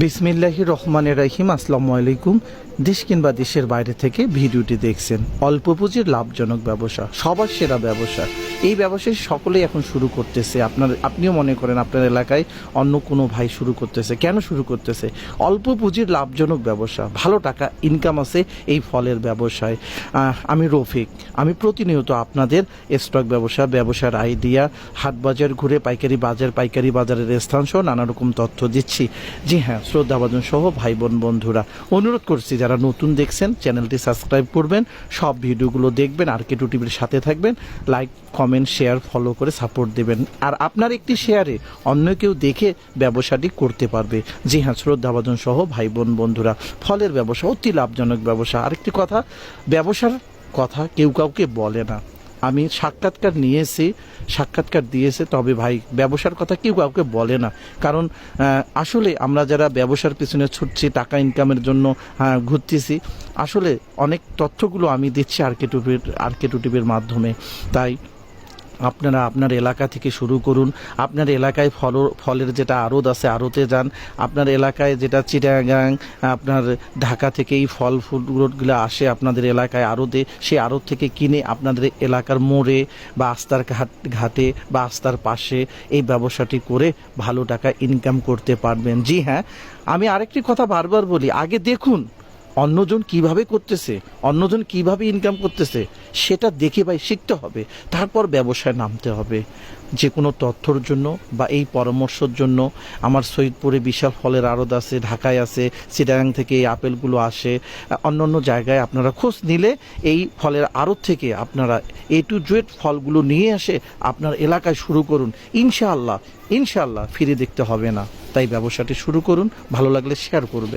বিসমিল্লাহি রহমান রাহিম, আসসালামু আলাইকুম। দেশ কিংবা দেশের বাইরে থেকে ভিডিওটি দেখছেন। অল্প পুঁজির লাভজনক ব্যবসা, সবার সেরা ব্যবসা। এই ব্যবসায় সকলেই এখন শুরু করতেছে। আপনার, আপনিও মনে করেন আপনার এলাকায় অন্য কোনো ভাই শুরু করতেছে। কেন শুরু করতেছে? অল্প পুঁজির লাভজনক ব্যবসা। ভালো টাকা ইনকাম আছে এই ফলের ব্যবসায়। আমি রফিক। আমি প্রতিনিয়ত আপনাদের স্টক ব্যবসা, ব্যবসার আইডিয়া হাট বাজার ঘুরে পাইকারি বাজার, পাইকারি বাজারের স্থান সহ নানা রকম তথ্য দিচ্ছি। জি হ্যাঁ শ্রদ্ধাভাজন সহ ভাই বোন বন্ধুরা, অনুরোধ করছি যারা নতুন দেখছেন চ্যানেলটি সাবস্ক্রাইব করবেন। সব ভিডিওগুলো দেখবেন, আর কেটু টিভির সাথে থাকবেন। লাইক কমেন্ট শেয়ার ফলো করে সাপোর্ট দেবেন। আর আপনার একটি শেয়ারে অন্য কেউ দেখে ব্যবসাটি করতে পারবে। জি হ্যাঁ শ্রদ্ধাভাজন সহ ভাই বোন বন্ধুরা, ফলের ব্যবসা অতি লাভজনক ব্যবসা। আরেকটি কথা, ব্যবসার কথা কেউ কাউকে বলে না। আমি সাক্ষাৎকার নিয়েছি, সাক্ষাৎকার দিয়েছে, তবে ভাই, ব্যবসার কথা কেউ কাউকে বলে না। কারণ আসলে আমরা যারা ব্যবসার পিছনে ছুটছি, টাকা ইনকামের জন্য ঘুরতেছি, আসলে অনেক তথ্যগুলো আমি দিচ্ছি আরকে টুপির আরকে টিভির মাধ্যমে। তাই আপনারা আপনার এলাকা থেকে শুরু করুন। আপনার এলাকায় ফল, ফলের যেটা আড়ত আছে, আড়তে যান। আপনার এলাকায় যেটা চিটাগাং, আপনার ঢাকা থেকে এই ফল ফুলগুলো আসে আপনাদের এলাকায় আড়তে সেই আড়ত থেকে কিনে আপনাদের এলাকার মোড়ে বা আস্তার ঘাট, ঘাটে বা আস্তার পাশে এই ব্যবসাটি করে ভালো টাকা ইনকাম করতে পারবেন। জি হ্যাঁ আমি আরেকটি কথা বারবার বলি, আগে দেখুন অন্যজন কীভাবে করতেছে, অন্যজন কীভাবে ইনকাম করতেছে, সেটা দেখে ভাই শিখতে হবে। তারপর ব্যবসায় নামতে হবে। যে কোনো তথ্যর জন্য বা এই পরামর্শের জন্য আমার সৈয়দপুরে বিশাল ফলের আড়ত আছে, ঢাকায় আছে, চিটাগাং থেকে এই আপেলগুলো আসে। অন্য অন্য জায়গায় আপনারা খোঁজ নিলে এই ফলের আড়ত থেকে আপনারা এ টু জেড ফলগুলো নিয়ে আসে আপনার এলাকায় শুরু করুন। ইনশাআল্লাহ ইনশাআল্লাহ ফিরে দেখতে হবে না। তাই ব্যবসাটি শুরু করুন, ভালো লাগলে শেয়ার করবে